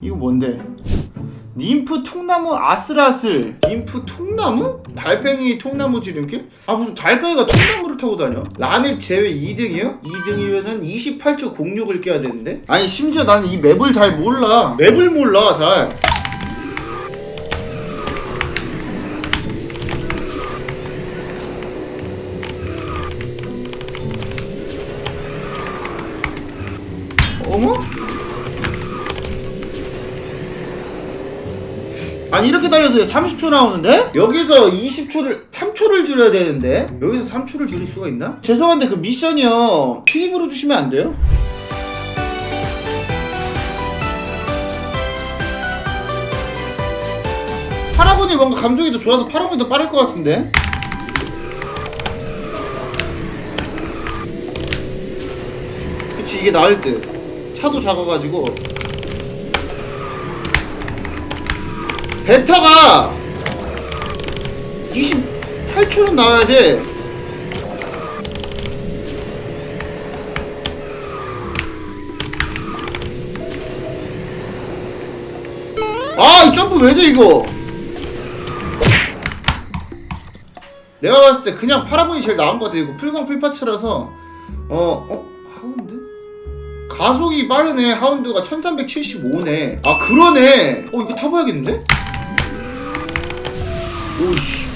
이거 뭔데? 님프 통나무 아슬아슬 님프 통나무? 달팽이 통나무 지름길? 아 무슨 달팽이가 통나무를 타고 다녀? 라넷 제외 2등이요? 2등이면은 28초 06을 깨야 되는데? 아니 심지어 나는 이 맵을 잘 몰라 맵을 몰라 잘 아니 이렇게 달려서 30초 나오는데? 여기서 20초를 3초를 줄여야 되는데 여기서 3초를 줄일 수가 있나? 죄송한데 그 미션이요 투입으로 주시면 안 돼요? 파라곤이 뭔가 감정이 더 좋아서 파라곤이 더 빠를 것 같은데? 그치 이게 나을 듯 차도 작아가지고 베타가 28초는 나와야 돼. 아, 이 점프 왜 돼, 이거? 내가 봤을 때 그냥 파라본이 제일 나은 것 같아. 이거 풀광 풀파츠라서. 어, 어? 하운드? 가속이 빠르네. 하운드가 1375네. 아, 그러네. 어, 이거 타봐야겠는데? 오씨.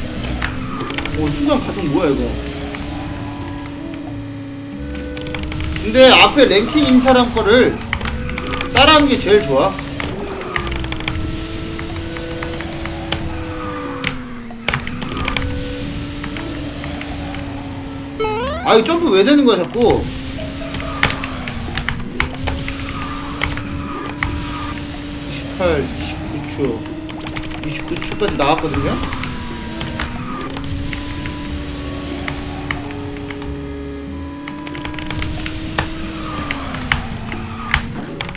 오, 순간 가속 뭐야, 이거. 근데 앞에 랭킹인 사람 거를 따라하는 게 제일 좋아. 아, 이 점프 왜 되는 거야, 자꾸? (28, 29초) 29초까지 나왔거든요?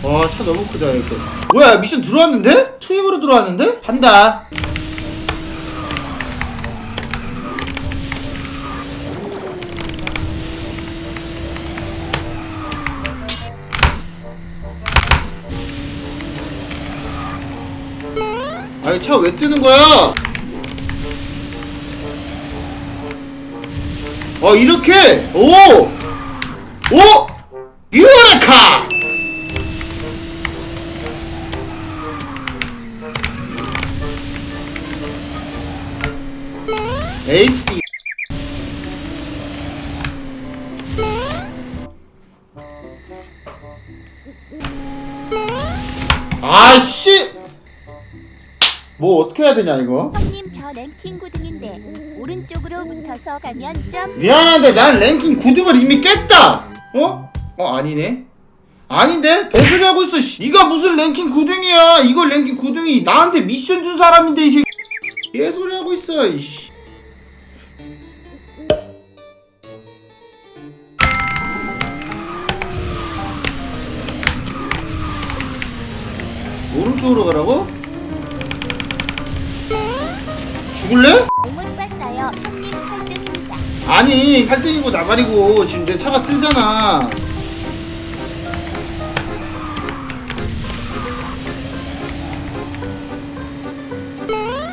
와, 차 너무 크다, 이거. 뭐야, 미션 들어왔는데? 투입으로 들어왔는데? 한다. 아니, 차 왜 뜨는 거야? 어, 이렇게! 오! 오! 유레카! 에이씨. 아씨! 뭐 어떻게 해야 되냐 이거? 형님 저 랭킹 9등인데 오른쪽으로 붙어서 가면 점 미안한데 난 랭킹 9등을 이미 깼다. 어? 어 아니네. 아닌데? 개소리 하고 있어. 씨. 네가 무슨 랭킹 9등이야? 이걸 랭킹 9등이 나한테 미션 준 사람인데 이 새끼. 개소리 하고 있어. 이씨. 오른쪽으로 가라고? 죽을래? 잘못 봤어요 형님 8등입니다 아니 8등이고 나발이고 지금 내 차가 뜨잖아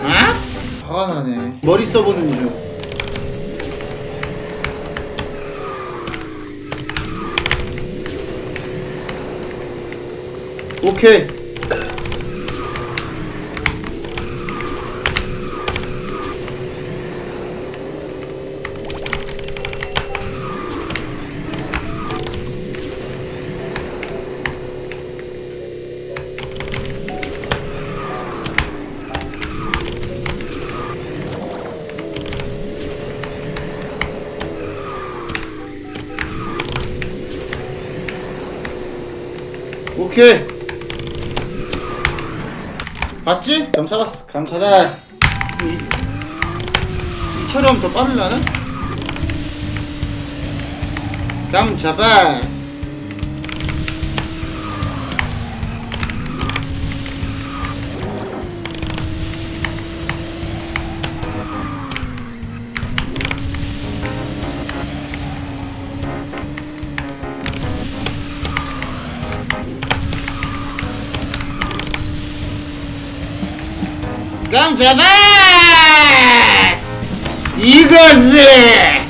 아? 화가 나네 머리 써보는 중 오케이 오케이 봤지? 감 찾았어 감 찾았어 이, 이처럼 더 빠르려나? 감 잡았어 감 잡았어 이거지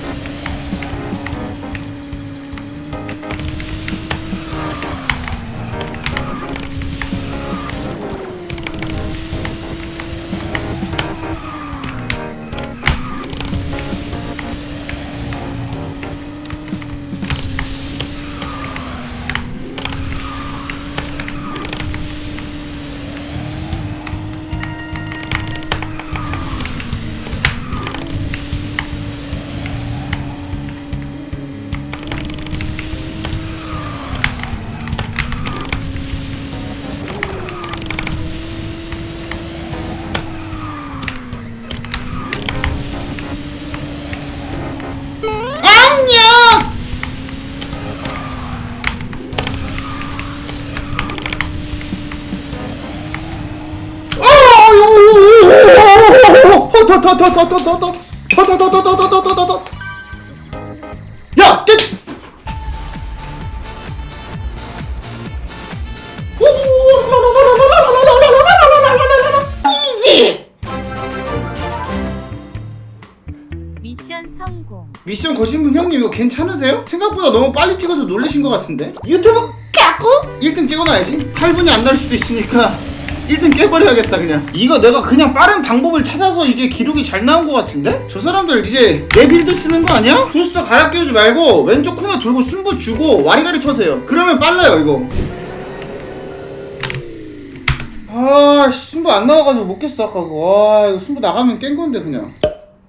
야! 떼! 이지! 미션 성공. 미션 거신 분 형님 이거 괜찮으세요? 생각보다 너무 빨리 찍어서 놀라신 것 같은데? 유튜브 까고 1등 찍어놔야지 8분이 안 날 수도 있으니까 1등 깨버려야겠다 그냥. 이거 내가 그냥 빠른 방법을 찾아서 이게 기록이 잘 나온 것 같은데? 저 사람들 이제 내 빌드 쓰는 거 아니야? 부스터 갈아 끼우지 말고 왼쪽 코너 돌고 순부 주고 와리가리 터세요. 그러면 빨라요 이거. 아 씨, 순부 안 나와가지고 못 깼어 아까 그거. 와 이거 순부 나가면 깬 건데 그냥.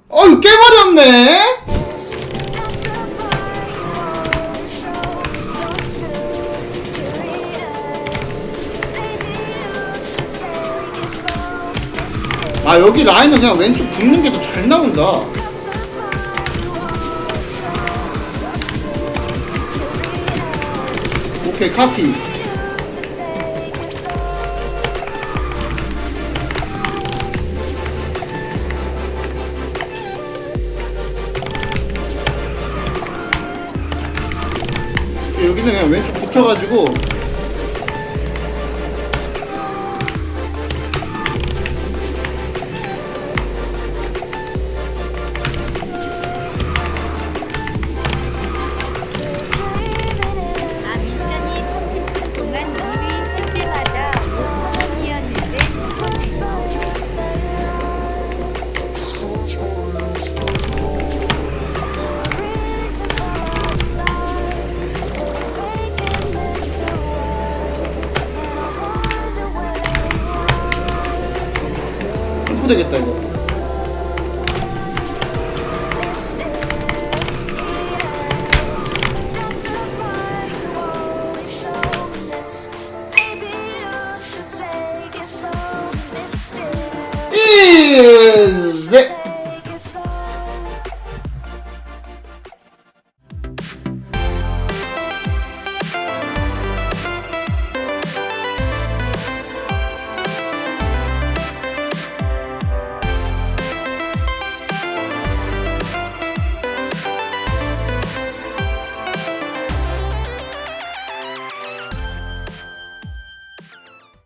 어이 깨버렸네 아 여기 라인은 그냥 왼쪽 붙는 게 더 잘 나온다. 오케이 카피. 여기는 그냥 왼쪽 붙어가지고 점프 되겠다 이거